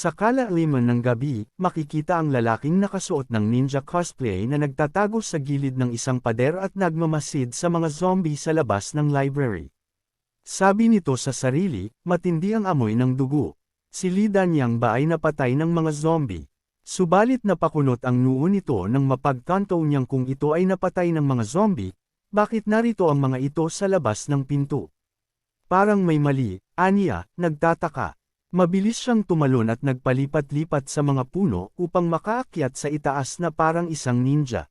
Sa kalaliman ng gabi, makikita ang lalaking nakasuot ng ninja cosplay na nagtatago sa gilid ng isang pader at nagmamasid sa mga zombie sa labas ng library. Sabi nito sa sarili, matindi ang amoy ng dugo. Si Li Danyang ba ay napatay ng mga zombie? Subalit napakunot ang noo nito nang mapagtanto niyang kung ito ay napatay ng mga zombie, bakit narito ang mga ito sa labas ng pinto? Parang may mali, aniya, nagtataka. Mabilis siyang tumalon at nagpalipat-lipat sa mga puno upang makaakyat sa itaas na parang isang ninja.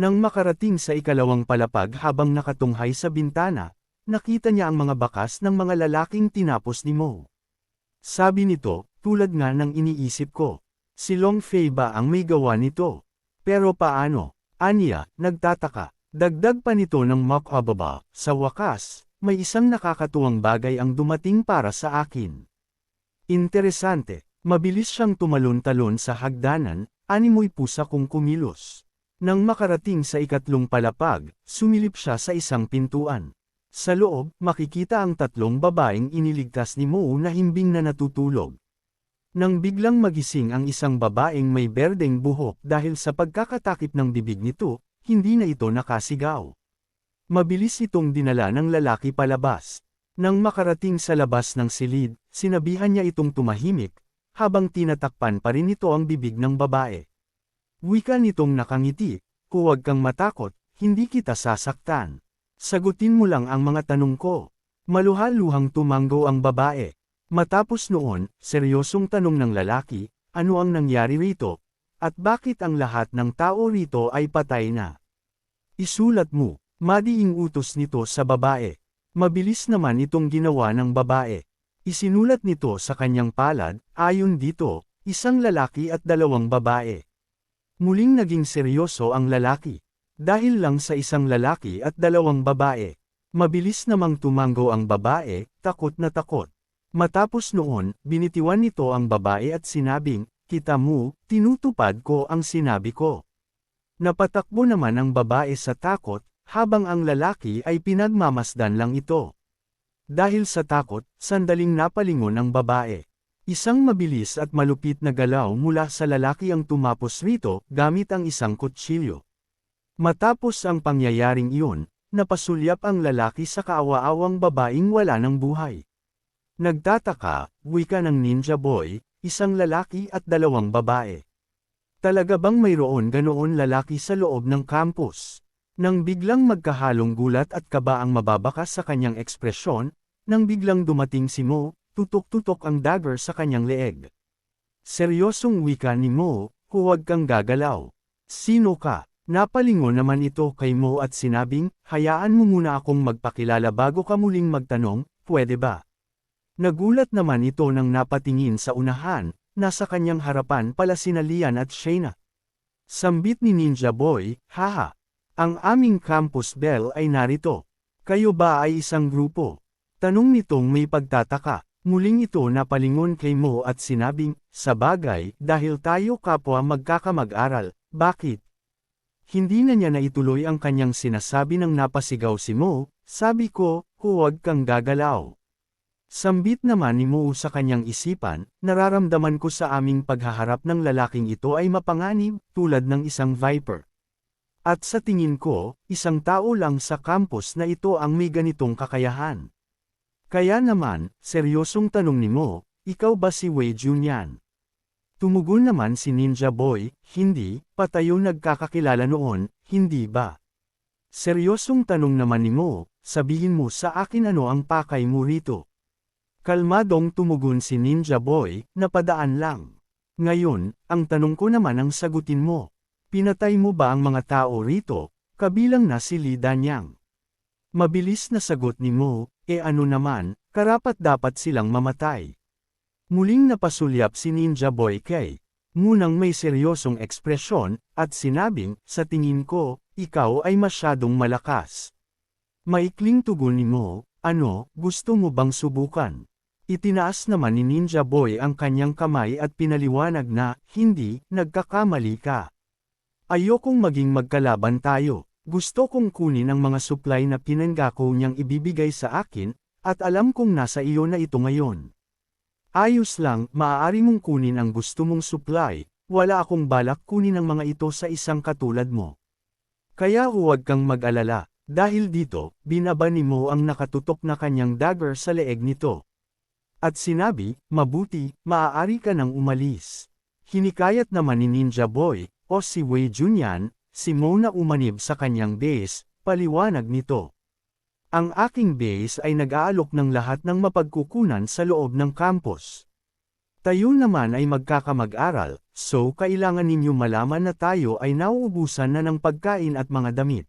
Nang makarating sa ikalawang palapag habang nakatunghay sa bintana, nakita niya ang mga bakas ng mga lalaking tinapos ni Mo. Sabi nito, tulad nga ng iniisip ko. Si Long Fei ba ang may gawa nito? Pero paano? Anya, nagtataka. Dagdag pa nito ng makababa, sa wakas, may isang nakakatuwang bagay ang dumating para sa akin. Interesante, mabilis siyang tumalon-talon sa hagdanan, animoy pusa kung kumilos. Nang makarating sa ikatlong palapag, sumilip siya sa isang pintuan. Sa loob, makikita ang tatlong babaeng iniligtas ni Mo na himbing na natutulog. Nang biglang magising ang isang babaeng may berdeng buhok dahil sa pagkakatakip ng bibig nito, hindi na ito nakasigaw. Mabilis itong dinala ng lalaki palabas. Nang makarating sa labas ng silid, sinabihan niya itong tumahimik, habang tinatakpan pa rin ito ang bibig ng babae. Wika nitong nakangiti, huwag kang matakot, hindi kita sasaktan. Sagutin mo lang ang mga tanong ko. Maluhaluhang tumanggo ang babae. Matapos noon, seryosong tanong ng lalaki, ano ang nangyari rito, at bakit ang lahat ng tao rito ay patay na. Isulat mo, madiing utos nito sa babae. Mabilis naman itong ginawa ng babae. Isinulat nito sa kanyang palad, ayon dito, isang lalaki at dalawang babae. Muling naging seryoso ang lalaki. Dahil lang sa isang lalaki at dalawang babae. Mabilis namang tumanggo ang babae, takot na takot. Matapos noon, binitiwan nito ang babae at sinabing, kita mo, tinutupad ko ang sinabi ko. Napatakbo naman ang babae sa takot, habang ang lalaki ay pinagmamasdan lang ito. Dahil sa takot, sandaling napalingon ang babae. Isang mabilis at malupit na galaw mula sa lalaki ang tumapos rito gamit ang isang kutsilyo. Matapos ang pangyayaring iyon, napasulyap ang lalaki sa kaawa-awang babaeng wala ng buhay. Nagtataka, wika ng ninja boy, isang lalaki at dalawang babae. Talaga bang mayroon ganoon lalaki sa loob ng campus? Nang biglang magkahalong gulat at kaba ang mababakas sa kanyang ekspresyon, nang biglang dumating si Mo, tutok-tutok ang dagger sa kanyang leeg. Seryosong wika ni Mo, huwag kang gagalaw. Sino ka? Napalingon naman ito kay Mo at sinabing, hayaan mo muna akong magpakilala bago ka muling magtanong, pwede ba? Nagulat naman ito nang napatingin sa unahan, nasa kanyang harapan pala sina Lian at Shayna. Sambit ni Ninja Boy, haha, ang aming campus bell ay narito. Kayo ba ay isang grupo? Tanong nitong may pagtataka. Muling ito napalingon kay Mo at sinabing, sa bagay, dahil tayo kapwa magkakamag-aral, bakit? Hindi na niya naituloy ang kanyang sinasabi nang napasigaw si Mo, sabi ko, huwag kang gagalaw. Sambit naman ni Mo sa kanyang isipan, nararamdaman ko sa aming paghaharap ng lalaking ito ay mapanganib, tulad ng isang viper. At sa tingin ko, isang tao lang sa campus na ito ang may ganitong kakayahan. Kaya naman, seryosong tanong ni Mo, ikaw ba si Wei Junyan? Tumugon naman si Ninja Boy, hindi, patayo nagkakakilala noon, hindi ba? Seryosong tanong naman ni Mo, sabihin mo sa akin ano ang pakay mo rito. Kalmadong tumugon si Ninja Boy, napadaan lang. Ngayon, ang tanong ko naman ang sagutin mo. Pinatay mo ba ang mga tao rito, kabilang na si Li Danyang? Mabilis na sagot ni Mo, e ano naman, karapat dapat silang mamatay. Muling napasulyap si Ninja Boy kay, ngunang may seryosong ekspresyon, at sinabing, sa tingin ko, ikaw ay masyadong malakas. Maikling tugon ni Mo, ano, gusto mo bang subukan? Itinaas naman ni Ninja Boy ang kanyang kamay at pinaliwanag na, hindi, nagkakamali ka. Ayokong maging magkalaban tayo. Gusto kong kunin ang mga supply na pinangako niyang ibibigay sa akin, at alam kong nasa iyo na ito ngayon. Ayos lang, maaari mong kunin ang gusto mong supply, wala akong balak kunin ang mga ito sa isang katulad mo. Kaya huwag kang mag-alala, dahil dito, binaba ni Mo ang nakatutok na kanyang dagger sa leeg nito. At sinabi, mabuti, maaari ka nang umalis. Hinikayat naman ni Ninja Boy, o si Wei Junyan, si Mo na umanib sa kanyang base, paliwanag nito. Ang aking base ay nag-aalok ng lahat ng mapagkukunan sa loob ng campus. Tayo naman ay magkakamag-aral, so kailangan ninyo malaman na tayo ay nauubusan na ng pagkain at mga damit.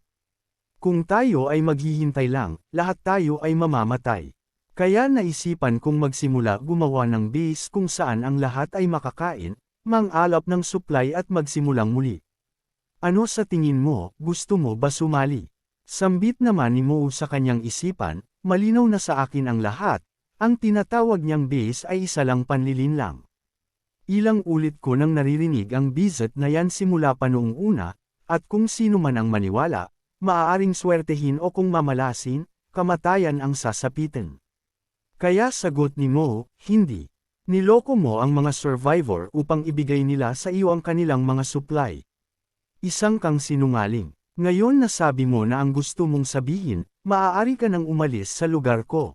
Kung tayo ay maghihintay lang, lahat tayo ay mamamatay. Kaya naisipan kong magsimula gumawa ng base kung saan ang lahat ay makakain, mang-alap ng supply at magsimulang muli. Ano sa tingin mo, gusto mo ba sumali? Sambit naman ni Mo sa kanyang isipan, malinaw na sa akin ang lahat, ang tinatawag niyang base ay isa lang panlilin lang. Ilang ulit ko nang naririnig ang bizet na yan simula pa noong una, at kung sino man ang maniwala, maaaring swertehin o kung mamalasin, kamatayan ang sasapitin. Kaya sagot ni Mo, hindi. Niloko mo ang mga survivor upang ibigay nila sa iyo ang kanilang mga supply. Isang kang sinungaling. Ngayon nasabi mo na ang gusto mong sabihin, maaari ka nang umalis sa lugar ko.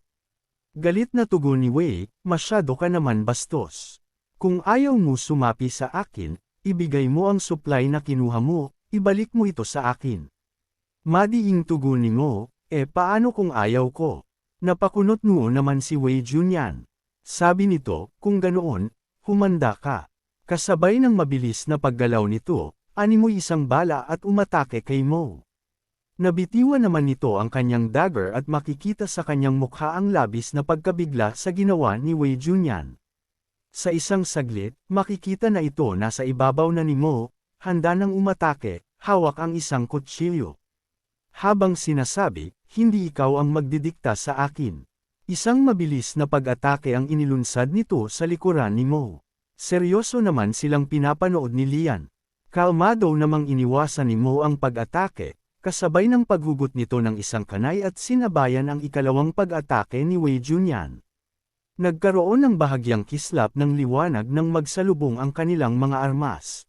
Galit na tugon ni Wei, masyado ka naman bastos. Kung ayaw mo sumapi sa akin, ibigay mo ang supply na kinuha mo, ibalik mo ito sa akin. Madiing tugon ni Mo, eh paano kung ayaw ko? Napakunot mo naman si Wei Junyan. Sabi nito, kung ganoon, humanda ka. Kasabay ng mabilis na paggalaw nito, animoy isang bala at umatake kay Mo. Nabitiwan naman nito ang kanyang dagger at makikita sa kanyang mukha ang labis na pagkabigla sa ginawa ni Wei Junyan. Sa isang saglit, makikita na ito nasa ibabaw na ni Mo, handa nang umatake, hawak ang isang kutsilyo. Habang sinasabi, hindi ikaw ang magdidikta sa akin. Isang mabilis na pag-atake ang inilunsad nito sa likuran ni Mo. Seryoso naman silang pinapanood ni Lian. Kalmado namang iniwasan ni Mo ang pag-atake, kasabay ng paghugot nito ng isang kanay at sinabayan ang ikalawang pag-atake ni Wei Junyan. Nagkaroon ng bahagyang kislap ng liwanag nang magsalubong ang kanilang mga armas.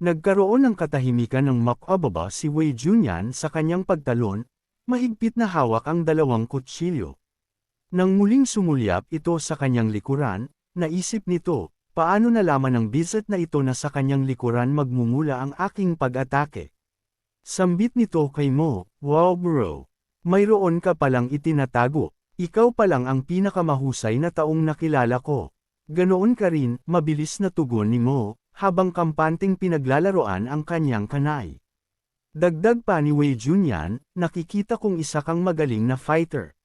Nagkaroon ng katahimikan ng makababa si Wei Junyan sa kanyang pagtalon, mahigpit na hawak ang dalawang kutsilyo. Nang muling sumulyap ito sa kanyang likuran, naisip nito, Paano nalaman ng bisit na ito na sa kanyang likuran magmumula ang aking pag-atake? Sambit nito kay Mo, wow bro. Mayroon ka palang itinatago. Ikaw pa lang ang pinakamahusay na taong nakilala ko. Ganoon ka rin, mabilis na tugon ni Mo, habang kampanting pinaglalaroan ang kanyang kanay. Dagdag pa ni Wei Junyan, nakikita kong isa kang magaling na fighter.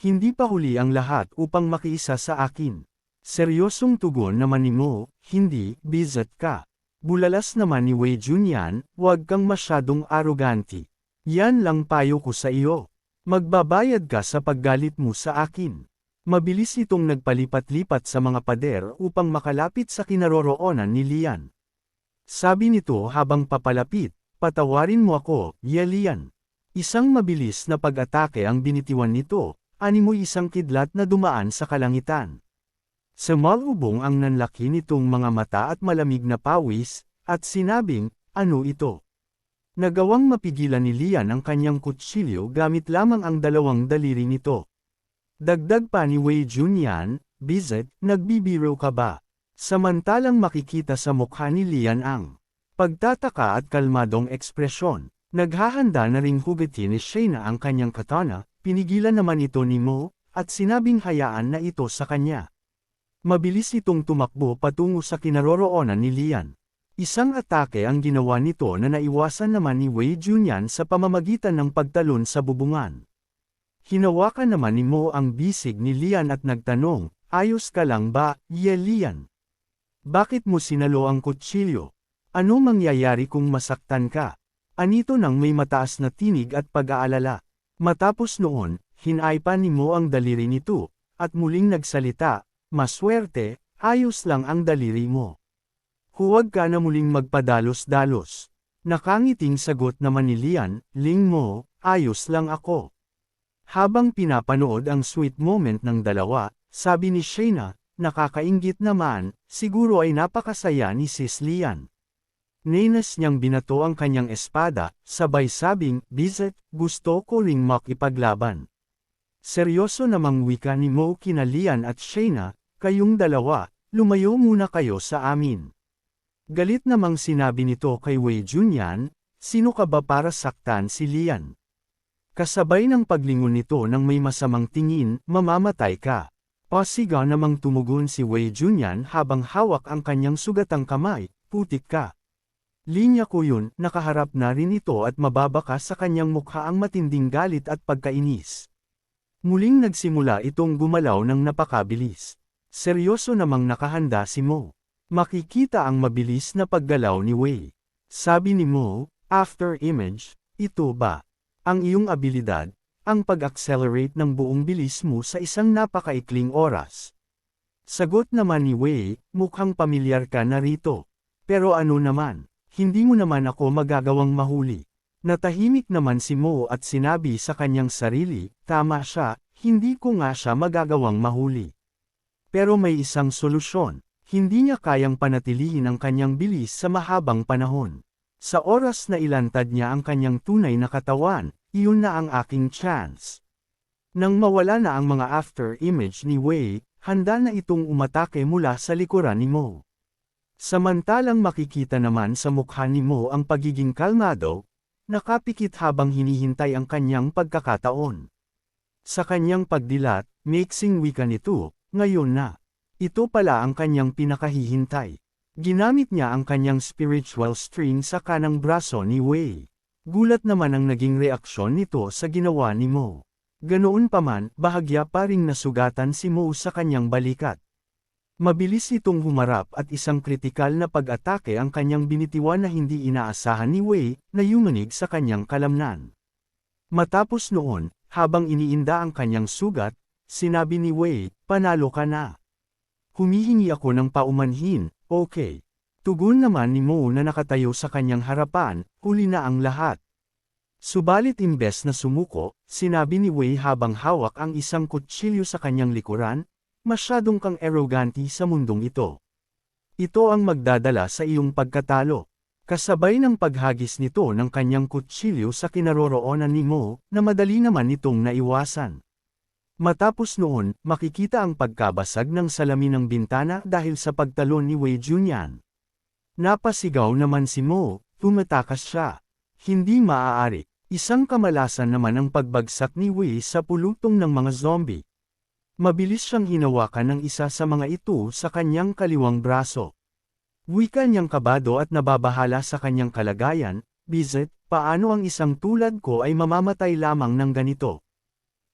Hindi pa huli ang lahat upang makiisa sa akin. Seryosong tugon naman ni Mo, hindi, bizat ka. Bulalas naman ni Wei Junyan, huwag kang masyadong aroganti. Yan lang payo ko sa iyo. Magbabayad ka sa paggalit mo sa akin. Mabilis itong nagpalipat-lipat sa mga pader upang makalapit sa kinaroroonan ni Lian. Sabi nito habang papalapit, patawarin mo ako, Lian. Isang mabilis na pag-atake ang binitiwan nito, animo isang kidlat na dumaan sa kalangitan. Sumalubong ang nanlaki nitong mga mata at malamig na pawis, at sinabing, ano ito? Nagawang mapigilan ni Lian ang kanyang kutsilyo gamit lamang ang dalawang daliri nito. Dagdag pa ni Wei Junyan, Bizet, nagbibiro ka ba? Samantalang makikita sa mukha ni Lian ang pagtataka at kalmadong ekspresyon. Naghahanda na ring hugatin ni Shayna ang kanyang katana, pinigilan naman ito ni Mo, at sinabing hayaan na ito sa kanya. Mabilis itong tumakbo patungo sa kinaroroonan ni Lian. Isang atake ang ginawa nito na naiwasan naman ni Wei Junyan sa pamamagitan ng pagtalon sa bubungan. Hinawakan naman ni Mo ang bisig ni Lian at nagtanong, ayos ka lang ba, Ye Lian? Bakit mo sinalo ang kutsilyo? Ano mangyayari kung masaktan ka? Anito nang may mataas na tinig at pag-aalala. Matapos noon, hinaypa ni Mo ang daliri nito, at muling nagsalita, Maswerte, ayos lang ang daliri mo. Huwag ka na muling magpadalos-dalos. Nakangiting sagot naman ni Lian, Ling mo, ayos lang ako. Habang pinapanood ang sweet moment ng dalawa, sabi ni Shayna, nakakaingit naman, siguro ay napakasaya ni Sis Lian. Ninas niyang binato ang kanyang espada, sabay sabing, Bizet, gusto ko ring makipaglaban. Seryoso namang wika ni Mo kina Lian at Shayna, kayong dalawa, lumayo muna kayo sa amin. Galit namang sinabi nito kay Wei Junyan, sino ka ba para saktan si Lian? Kasabay ng paglingon nito ng may masamang tingin, mamamatay ka. Pasiga namang tumugon si Wei Junyan habang hawak ang kanyang sugatang kamay, putik ka. Linya ko yun, nakaharap na rin ito at mababaka sa kanyang mukha ang matinding galit at pagkainis. Muling nagsimula itong gumalaw ng napakabilis. Seryoso namang nakahanda si Mo. Makikita ang mabilis na paggalaw ni Wei. Sabi ni Mo, after image, ito ba? Ang iyong abilidad, ang pag-accelerate ng buong bilis mo sa isang napakaikling oras. Sagot naman ni Wei, mukhang pamilyar ka na rito. Pero ano naman? Hindi mo naman ako magagawang mahuli. Natahimik naman si Mo at sinabi sa kanyang sarili, tama siya, hindi ko nga siya magagawang mahuli. Pero may isang solusyon, hindi niya kayang panatilihin ang kanyang bilis sa mahabang panahon. Sa oras na ilantad niya ang kanyang tunay na katawan, iyon na ang aking chance. Nang mawala na ang mga after image ni Wei, handa na itong umatake mula sa likuran ni Mo. Samantalang makikita naman sa mukha ni Mo ang pagiging kalmado, nakapikit habang hinihintay ang kanyang pagkakataon. Sa kanyang pagdilat, mixing wika nito, ngayon na. Ito pala ang kanyang pinakahihintay. Ginamit niya ang kanyang spiritual string sa kanang braso ni Wei. Gulat naman ang naging reaksyon nito sa ginawa ni Mo. Ganoon pa man, bahagya pa ring nasugatan si Mo sa kanyang balikat. Mabilis itong humarap at isang kritikal na pag-atake ang kanyang binitiwan na hindi inaasahan ni Wei, na yumanig sa kanyang kalamnan. Matapos noon, habang iniinda ang kanyang sugat, sinabi ni Wei, panalo ka na. Humihingi ako ng paumanhin, okay. Tugon naman ni Mo na nakatayo sa kanyang harapan, huli na ang lahat. Subalit imbes na sumuko, sinabi ni Wei habang hawak ang isang kutsilyo sa kanyang likuran, Masyadong kang arroganti sa mundong ito. Ito ang magdadala sa iyong pagkatalo. Kasabay ng paghagis nito ng kanyang kutsilyo sa kinaroroonan ni Mo, na madali naman nitong naiwasan. Matapos noon, makikita ang pagkabasag ng salamin ng bintana dahil sa pagtalon ni Wei Junyan. Napasigaw naman si Mo, tumatakas siya. Hindi maaari. Isang kamalasan naman ang pagbagsak ni Wei sa pulutong ng mga zombie. Mabilis siyang hinawakan ng isa sa mga ito sa kanyang kaliwang braso. Wika niyang kabado at nababahala sa kanyang kalagayan, Bizet, paano ang isang tulad ko ay mamamatay lamang ng ganito?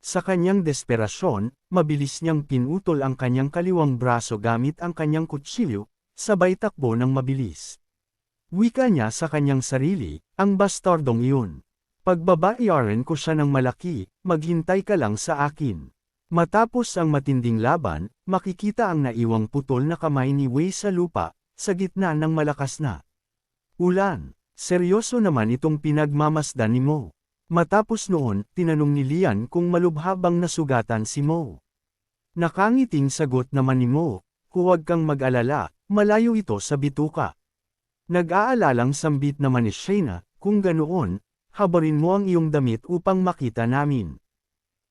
Sa kanyang desperasyon, mabilis niyang pinutol ang kanyang kaliwang braso gamit ang kanyang kutsilyo, sabay takbo ng mabilis. Wika niya sa kanyang sarili, ang bastardong iyon. Pagbabayaran ko siya ng malaki, maghintay ka lang sa akin. Matapos ang matinding laban, makikita ang naiwang putol na kamay ni Wei sa lupa, sa gitna ng malakas na ulan. Seryoso naman itong pinagmamasdan ni Mo. Matapos noon, tinanong ni Lian kung malubha bang nasugatan si Mo. Nakangiting sagot naman ni Mo, huwag kang mag-alala, malayo ito sa bituka. Nag-aalalang sambit naman ni Shayna, kung ganoon, habarin mo ang iyong damit upang makita namin.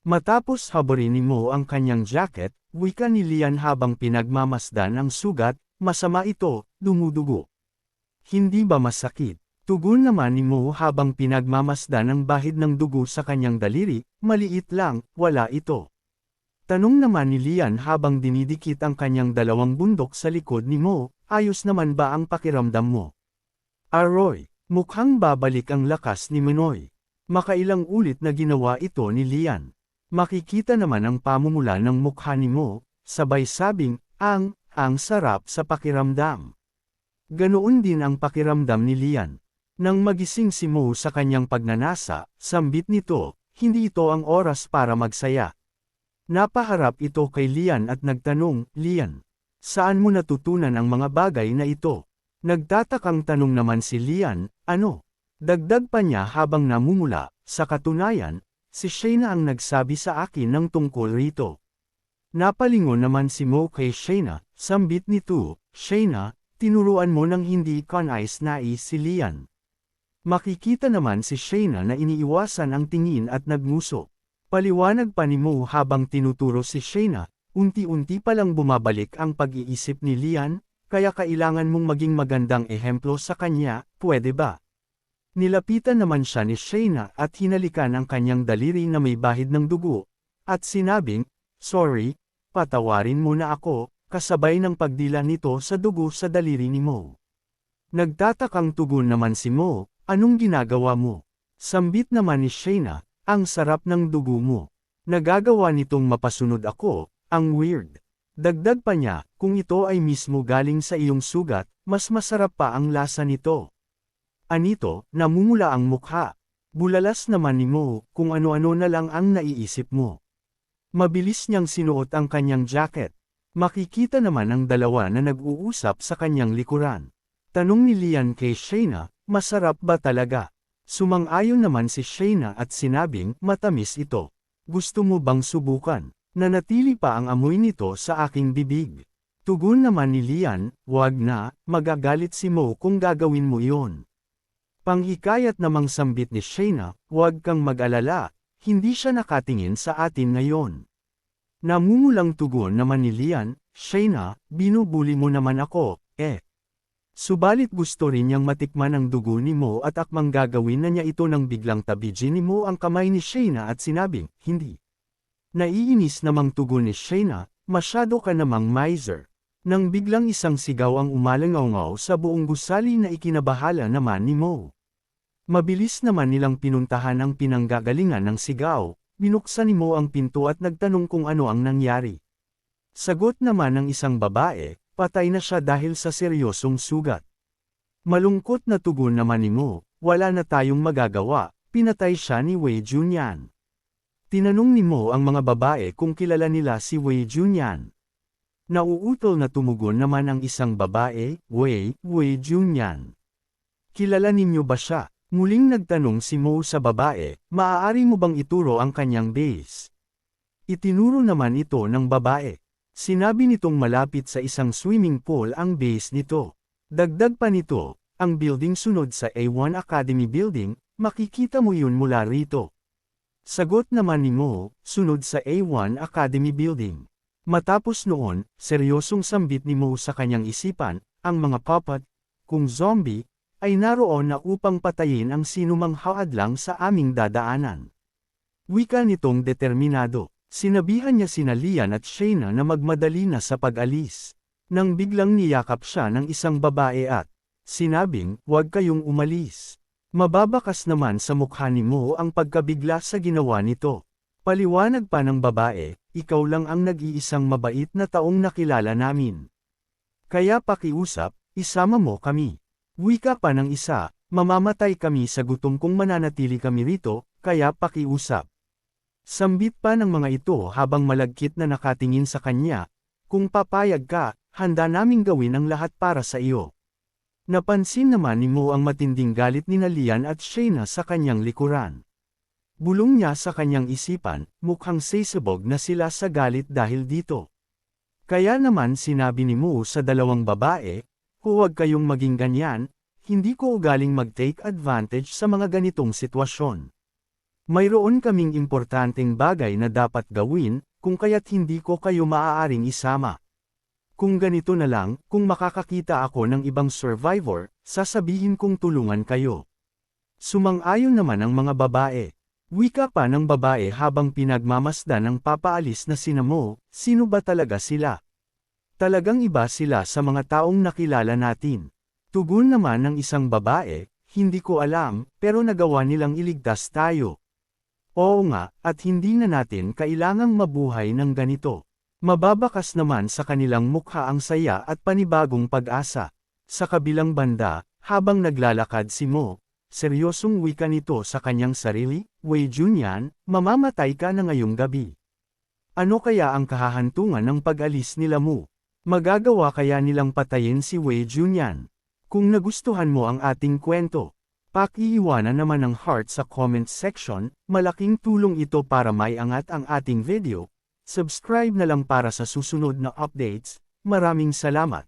Matapos habarin mo ang kanyang jacket, wika ni Lian habang pinagmamasdan ang sugat, masama ito, dumudugo. Hindi ba masakit? Tugon naman ni Mo habang pinagmamasdan ang bahid ng dugo sa kanyang daliri, maliit lang, wala ito. Tanong naman ni Lian habang dinidikit ang kanyang dalawang bundok sa likod ni Mo, ayos naman ba ang pakiramdam mo? Aroy, mukhang babalik ang lakas ni Minoy. Makailang ulit na ginawa ito ni Lian. Makikita naman ang pamumula ng mukha ni Mo, sabay sabing, ang, ang sarap sa pakiramdam. Ganoon din ang pakiramdam ni Lian. Nang magising si Mo sa kanyang pagnanasa, sambit nito, hindi ito ang oras para magsaya. Napaharap ito kay Lian at nagtanong, Lian, saan mo natutunan ang mga bagay na ito? Nagtatakang tanong naman si Lian, ano? Dagdag pa niya habang namumula, sa katunayan, Si Shayna ang nagsabi sa akin ng tungkol rito. Napalingon naman si Mo kay Shayna, sambit ni Tu, Shayna, tinuruan mo ng hindi kanais nais si Lian. Makikita naman si Shayna na iniiwasan ang tingin at nagmuso. Paliwanag pa ni Mo habang tinuturo si Shayna, unti-unti palang bumabalik ang pag-iisip ni Lian, kaya kailangan mong maging magandang ehemplo sa kanya, pwede ba? Nilapitan naman siya ni Shayna at hinalikan ang kanyang daliri na may bahid ng dugo, at sinabing, Sorry, patawarin mo na ako, kasabay ng pagdila nito sa dugo sa daliri ni Mo. Nagtatakang tugon naman si Mo, anong ginagawa mo? Sambit naman ni Shayna, ang sarap ng dugo mo. Nagagawa nitong mapasunod ako, ang weird. Dagdag pa niya, kung ito ay mismo galing sa iyong sugat, mas masarap pa ang lasa nito. Anito, namumula ang mukha. Bulalas naman ni Mo, kung ano-ano na lang ang naiisip mo. Mabilis niyang sinuot ang kanyang jacket. Makikita naman ang dalawa na nag-uusap sa kanyang likuran. Tanong ni Lian kay Shayna, masarap ba talaga? Sumang-ayon naman si Shayna at sinabing, matamis ito. Gusto mo bang subukan? Nanatili pa ang amoy nito sa aking bibig. Tugon naman ni Lian, wag na, magagalit si Mo kung gagawin mo iyon. Panghikayat namang sambit ni Shayna, huwag kang mag-alala, hindi siya nakatingin sa atin ngayon. Namumulang tugon naman ni Lian, Shayna, binubuli mo naman ako, eh. Subalit gusto rin niyang matikman ang dugo ni Mo at akmang gagawin na niya ito nang biglang tabidin ni Mo ang kamay ni Shayna at sinabing, hindi. Naiinis namang tugon ni Shayna, masyado ka namang miser. Nang biglang isang sigaw ang umalangaw sa buong gusali na ikinabahala naman ni Mo. Mabilis naman nilang pinuntahan ang pinanggagalingan ng sigaw, binuksan ni Mo ang pinto at nagtanong kung ano ang nangyari. Sagot naman ng isang babae, patay na siya dahil sa seryosong sugat. Malungkot na tugon naman ni Mo, wala na tayong magagawa, pinatay siya ni Wei Junyan. Tinanong ni Mo ang mga babae kung kilala nila si Wei Junyan. Nauutol na tumugon naman ang isang babae, Wei, Wei Junyan. Kilala ninyo ba siya? Muling nagtanong si Mo sa babae, maaari mo bang ituro ang kanyang base? Itinuro naman ito ng babae. Sinabi nitong malapit sa isang swimming pool ang base nito. Dagdag pa nito, ang building sunod sa A1 Academy Building, makikita mo yun mula rito. Sagot naman ni Mo, sunod sa A1 Academy Building. Matapos noon, seryosong sambit ni Mo sa kanyang isipan, ang mga puppet, kung zombie, ay naroon na upang patayin ang sinumang haadlang sa aming dadaanan. Wika nitong determinado, sinabihan niya sina Lian at Shayna na magmadali na sa pag-alis. Nang biglang niyakap siya ng isang babae at sinabing, huwag kayong umalis. Mababakas naman sa mukha ni Mo ang pagkabigla sa ginawa nito. Paliwanag pa ng babae, ikaw lang ang nag-iisang mabait na taong nakilala namin. Kaya pakiusap, isama mo kami. Wika pa ng isa, mamamatay kami sa gutom kung mananatili kami rito, kaya pakiusap. Sambit pa ng mga ito habang malagkit na nakatingin sa kanya, kung papayag ka, handa naming gawin ang lahat para sa iyo. Napansin naman ni Mo ang matinding galit ni Nalian at Shayna sa kanyang likuran. Bulong niya sa kanyang isipan, mukhang sisabog na sila sa galit dahil dito. Kaya naman sinabi ni Mo sa dalawang babae, Huwag kayong maging ganyan, hindi ko ugaling mag-take advantage sa mga ganitong sitwasyon. Mayroon kaming importanteng bagay na dapat gawin, kung kaya't hindi ko kayo maaaring isama. Kung ganito na lang, kung makakakita ako ng ibang survivor, sasabihin kong tulungan kayo. Sumang-ayon naman ang mga babae. Wika pa ng babae habang pinagmamasdan ng papaalis na sinamo, sino ba talaga sila? Talagang iba sila sa mga taong nakilala natin. Tugon naman ng isang babae, hindi ko alam, pero nagawa nilang iligtas tayo. Oo nga, at hindi na natin kailangang mabuhay ng ganito. Mababakas naman sa kanilang mukha ang saya at panibagong pag-asa. Sa kabilang banda, habang naglalakad si Mo, seryosong wika nito sa kanyang sarili, Wei Junyan, mamamatay ka na ngayong gabi. Ano kaya ang kahahantungan ng pag-alis nila mo? Magagawa kaya nilang patayin si Wei Junyan? Kung nagustuhan mo ang ating kwento, pakiiwanan naman ng heart sa comment section, malaking tulong ito para maiangat ang ating video, Subscribe na lang para sa susunod na updates, maraming salamat.